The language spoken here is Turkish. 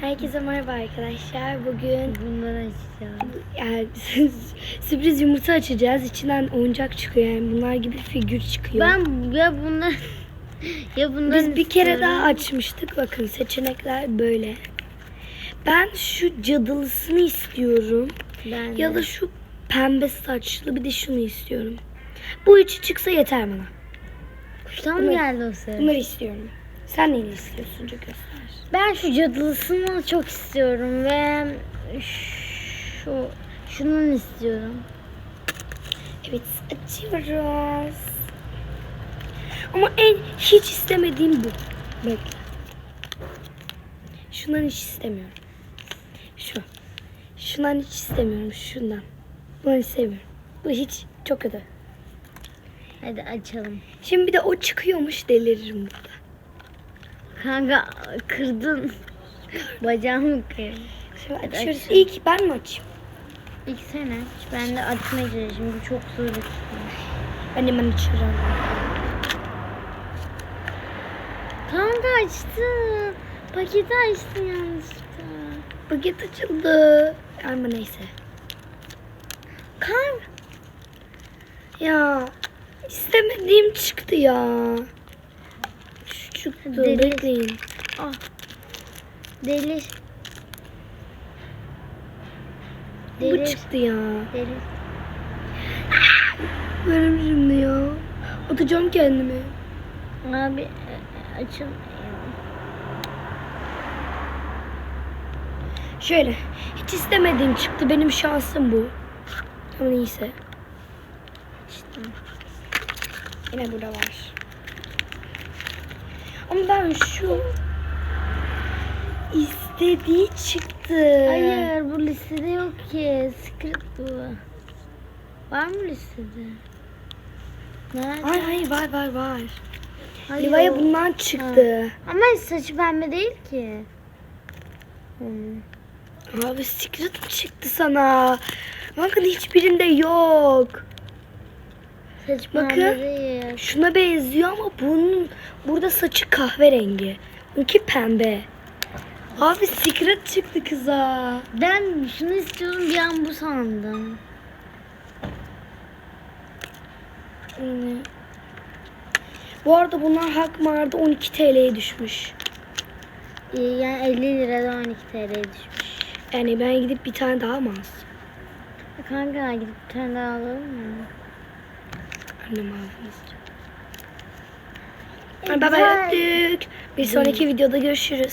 Herkese merhaba arkadaşlar. Bugün Bunları açacağım. yani sürpriz yumurta açacağız. İçinden oyuncak çıkıyor yani bunlar gibi figür çıkıyor. Ben ya bunlar ya bundan Biz bir kere istiyorum. daha açmıştık. Bakın seçenekler böyle. Ben şu cadılısını istiyorum. ben Ya de. da şu pembe saçlı bir de şunu istiyorum. Bu üçü çıksa yeter bana. kuştan mı geldi o ses? Bunları istiyorum. Sen neyini istiyorsun? Göster. Ben şu cadılısını çok istiyorum ve şu şunun istiyorum. Evet açıyoruz. Ama en hiç istemediğim bu. Bekle. Şundan hiç istemiyorum. Şu. Şundan hiç istemiyorum. Şundan. Bunu istemiyorum. Bu hiç çok kötü. Hadi açalım. Şimdi bir de o çıkıyormuş deliririm burada. Kanka kırdın. Bacağımı kırdın. Şimdi Hadi açıyoruz. açalım. İlk ben mi açayım? İlk sen aç. Ben de açmaya çalışıyorum. Bu çok zor bir şey. Ben hemen açıyorum. Kanka açtı. Paketi açtın yanlışlıkla. Paket açıldı. Ama neyse. Kanka. Ya istemediğim çıktı ya. Çıktı. Deli. Bekleyin. Ah. Deli. Bu çıktı ya. Deli. Benim şimdi ya. Atacağım kendimi. Abi e, açıl. Şöyle. Hiç istemediğim çıktı. Benim şansım bu. Ama neyse. İşte. Yine burada var. Ama ben şu istediği çıktı. Hayır bu listede yok ki. Secret bu. Var mı listede? Nerede? Hayır hayır var var var. Hayır. Liva'ya bundan çıktı. Ama saçı pembe değil ki. Hmm. Abi secret çıktı sana? Bakın hiçbirinde yok. Bakın. Şuna benziyor ama bunun burada saçı kahverengi. Bununki pembe. Abi secret çıktı kıza. Ben şunu istiyordum bir an bu sandım. Hmm. Bu arada bunlar Hakmar'da 12 TL'ye düşmüş. Yani 50 liradan 12 TL'ye düşmüş. Yani ben gidip bir tane daha mı alsam? Kanka gidip bir tane daha alalım mı? Annem istiyor. E, bay öptük. Bir sonraki videoda görüşürüz.